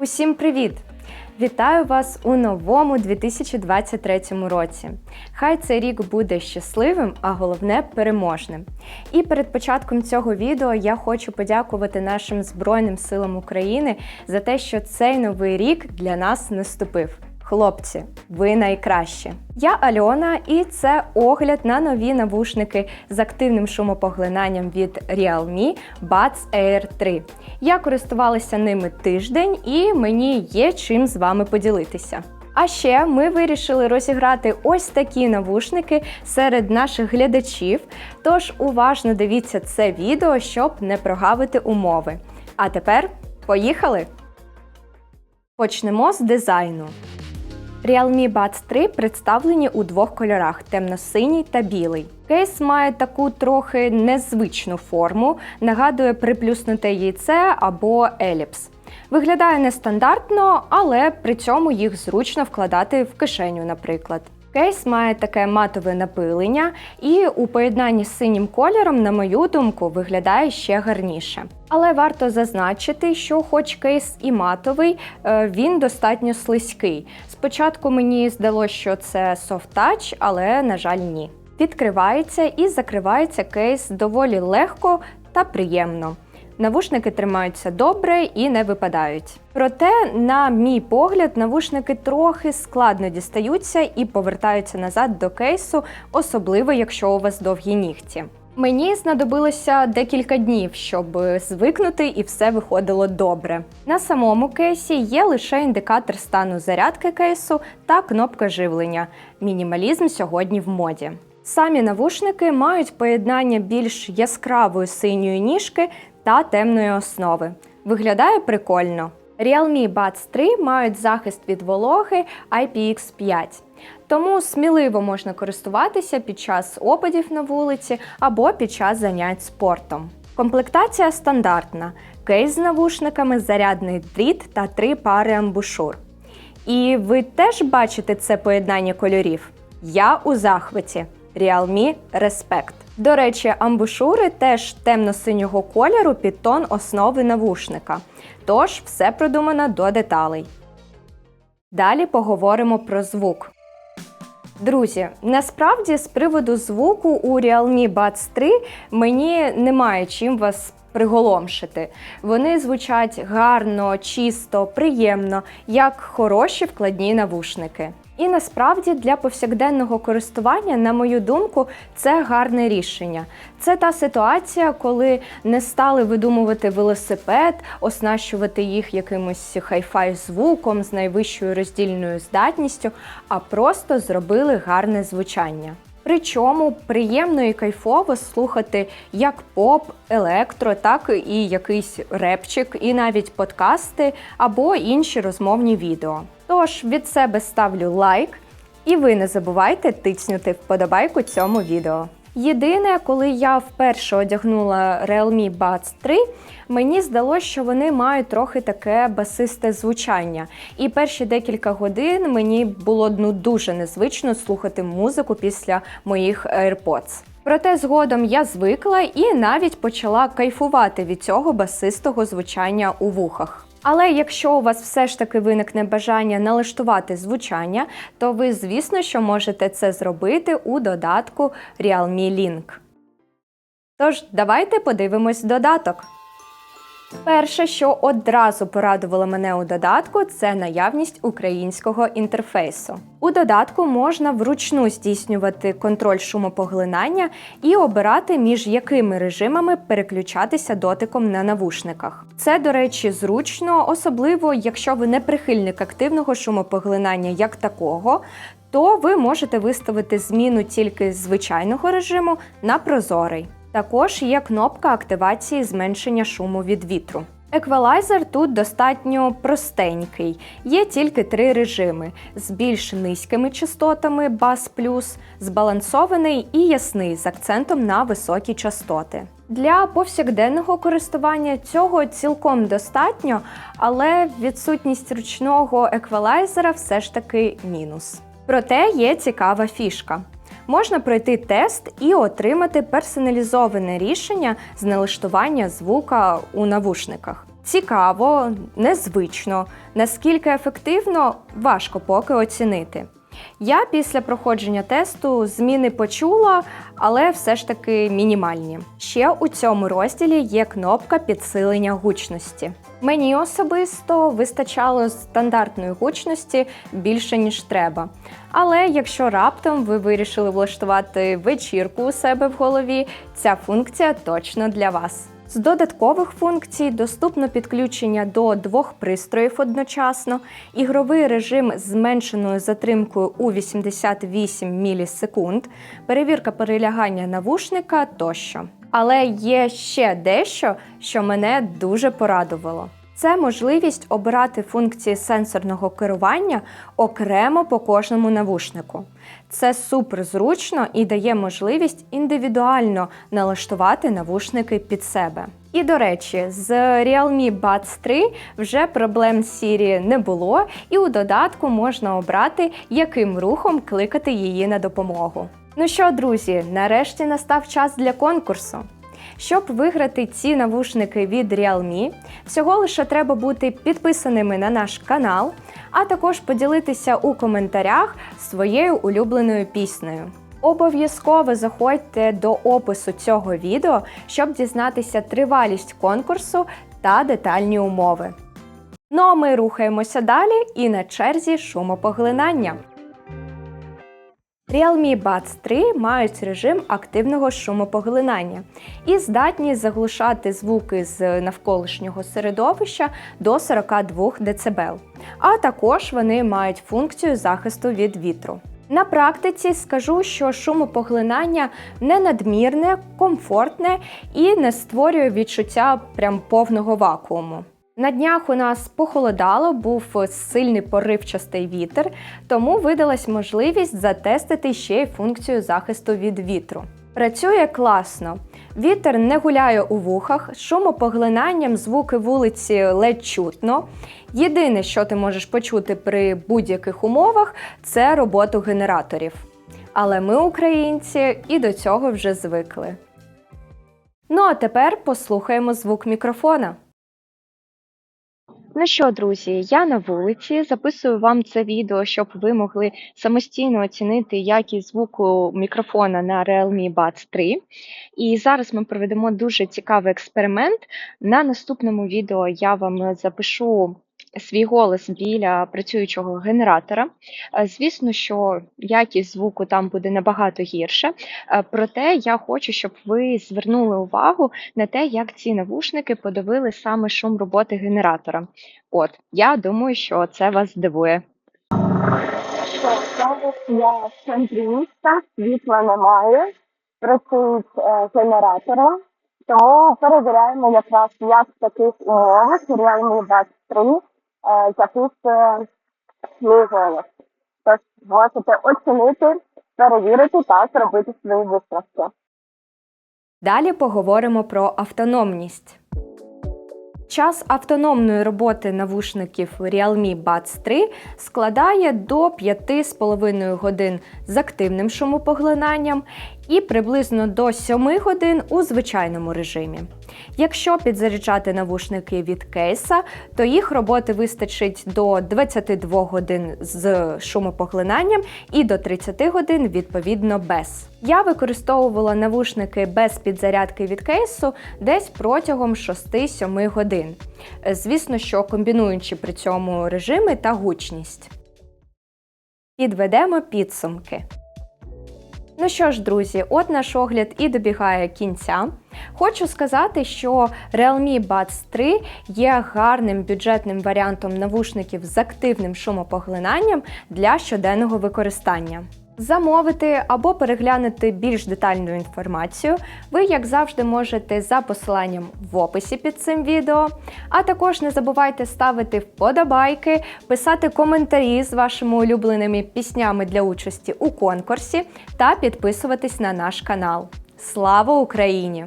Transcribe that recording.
Усім привіт! Вітаю вас у новому 2023 році. Хай цей рік буде щасливим, а головне переможним. І перед початком цього відео я хочу подякувати нашим Збройним силам України за те, що цей новий рік для нас наступив. Хлопці, ви найкращі! Я Альона, і це огляд на нові навушники з активним шумопоглинанням від Realme Buds Air 3. Я користувалася ними тиждень, і мені є чим з вами поділитися. А ще ми вирішили розіграти ось такі навушники серед наших глядачів. Тож уважно дивіться це відео, щоб не прогавити умови. А тепер поїхали! Почнемо з дизайну. Realme Buds 3 представлені у двох кольорах темно-синій та білий. Кейс має таку трохи незвичну форму, нагадує приплюснуте яйце або еліпс. Виглядає нестандартно, але при цьому їх зручно вкладати в кишеню, наприклад. Кейс має таке матове напилення, і у поєднанні з синім кольором, на мою думку, виглядає ще гарніше. Але варто зазначити, що, хоч кейс і матовий, е, він достатньо слизький. Спочатку мені здалося, що це touch, але на жаль, ні. Відкривається і закривається кейс доволі легко та приємно. Навушники тримаються добре і не випадають. Проте, на мій погляд, навушники трохи складно дістаються і повертаються назад до кейсу, особливо якщо у вас довгі нігті. Мені знадобилося декілька днів, щоб звикнути і все виходило добре. На самому кейсі є лише індикатор стану зарядки кейсу та кнопка живлення. Мінімалізм сьогодні в моді. Самі навушники мають поєднання більш яскравої синьої ніжки та темної основи. Виглядає прикольно. Realme Buds 3 мають захист від вологи IPX5, тому сміливо можна користуватися під час опадів на вулиці або під час занять спортом. Комплектація стандартна: кейс з навушниками, зарядний дріт та три пари амбушур. І ви теж бачите це поєднання кольорів? Я у захваті. Realme Respect. До речі, амбушури теж темно-синього кольору під тон основи навушника. Тож все продумано до деталей. Далі поговоримо про звук. Друзі, насправді з приводу звуку у Realme Buds 3 мені немає чим вас приголомшити. Вони звучать гарно, чисто, приємно, як хороші вкладні навушники. І насправді для повсякденного користування, на мою думку, це гарне рішення. Це та ситуація, коли не стали видумувати велосипед, оснащувати їх якимось хай-фай звуком з найвищою роздільною здатністю, а просто зробили гарне звучання. Причому приємно і кайфово слухати як поп, електро, так і якийсь репчик, і навіть подкасти або інші розмовні відео. Тож від себе ставлю лайк, і ви не забувайте тиснути вподобайку цьому відео. Єдине, коли я вперше одягнула Realme Buds 3, мені здалося, що вони мають трохи таке басисте звучання. І перші декілька годин мені було ну, дуже незвично слухати музику після моїх AirPods. Проте згодом я звикла і навіть почала кайфувати від цього басистого звучання у вухах. Але якщо у вас все ж таки виникне бажання налаштувати звучання, то ви, звісно, що можете це зробити у додатку Realme Link. Тож, давайте подивимось додаток. Перше, що одразу порадувало мене у додатку, це наявність українського інтерфейсу. У додатку можна вручну здійснювати контроль шумопоглинання і обирати, між якими режимами переключатися дотиком на навушниках. Це, до речі, зручно, особливо якщо ви не прихильник активного шумопоглинання як такого. То ви можете виставити зміну тільки з звичайного режиму на прозорий. Також є кнопка активації зменшення шуму від вітру. Еквалайзер тут достатньо простенький, є тільки три режими: з більш низькими частотами бас плюс, збалансований і ясний з акцентом на високі частоти. Для повсякденного користування цього цілком достатньо, але відсутність ручного еквалайзера все ж таки мінус. Проте є цікава фішка. Можна пройти тест і отримати персоналізоване рішення з налаштування звука у навушниках. Цікаво, незвично. Наскільки ефективно, важко поки оцінити. Я після проходження тесту зміни почула, але все ж таки мінімальні. Ще у цьому розділі є кнопка підсилення гучності. Мені особисто вистачало стандартної гучності більше ніж треба. Але якщо раптом ви вирішили влаштувати вечірку у себе в голові, ця функція точно для вас. З додаткових функцій доступно підключення до двох пристроїв одночасно, ігровий режим з зменшеною затримкою у 88 мілісекунд, перевірка перелягання навушника тощо. Але є ще дещо, що мене дуже порадувало. Це можливість обирати функції сенсорного керування окремо по кожному навушнику. Це супер зручно і дає можливість індивідуально налаштувати навушники під себе. І до речі, з Realme Buds 3 вже проблем з Siri не було, і у додатку можна обрати, яким рухом кликати її на допомогу. Ну що, друзі, нарешті настав час для конкурсу. Щоб виграти ці навушники від Realme, всього лише треба бути підписаними на наш канал, а також поділитися у коментарях своєю улюбленою піснею. Обов'язково заходьте до опису цього відео, щоб дізнатися тривалість конкурсу та детальні умови. Ну а ми рухаємося далі і на черзі шумопоглинання. Realme Buds 3 мають режим активного шумопоглинання і здатні заглушати звуки з навколишнього середовища до 42 дБ. А також вони мають функцію захисту від вітру. На практиці скажу, що шумопоглинання не надмірне, комфортне і не створює відчуття прям повного вакууму. На днях у нас похолодало, був сильний поривчастий вітер, тому видалась можливість затестити ще й функцію захисту від вітру. Працює класно. Вітер не гуляє у вухах, шумопоглинанням звуки вулиці ледь чутно. Єдине, що ти можеш почути при будь-яких умовах, це роботу генераторів. Але ми, українці, і до цього вже звикли. Ну а тепер послухаємо звук мікрофона. Ну що, друзі, я на вулиці записую вам це відео, щоб ви могли самостійно оцінити якість звуку мікрофона на Realme Buds 3. І зараз ми проведемо дуже цікавий експеримент. На наступному відео я вам запишу свій голос біля працюючого генератора. Е, Звісно, що якість звуку там буде набагато гірше, е, проте я хочу, щоб ви звернули увагу на те, як ці навушники подавили саме шум роботи генератора. От, я думаю, що це вас здивує. Я в центрі міста, світла немає, працюють е, генератори, тому перевіряємо якраз як в таких умовах Realme Buds 3 е, записує свій голос. Тож можете оцінити, перевірити та зробити свої висновки. Далі поговоримо про автономність. Час автономної роботи навушників Realme Buds 3 складає до 5,5 годин з активним шумопоглинанням і приблизно до 7 годин у звичайному режимі. Якщо підзаряджати навушники від кейса, то їх роботи вистачить до 22 годин з шумопоглинанням і до 30 годин відповідно без. Я використовувала навушники без підзарядки від кейсу десь протягом 6-7 годин. Звісно, що комбінуючи при цьому режими та гучність. Підведемо підсумки. Ну що ж, друзі, от наш огляд і добігає кінця. Хочу сказати, що Realme Buds 3 є гарним бюджетним варіантом навушників з активним шумопоглинанням для щоденного використання. Замовити або переглянути більш детальну інформацію ви, як завжди, можете за посиланням в описі під цим відео. А також не забувайте ставити вподобайки, писати коментарі з вашими улюбленими піснями для участі у конкурсі та підписуватись на наш канал. Слава Україні!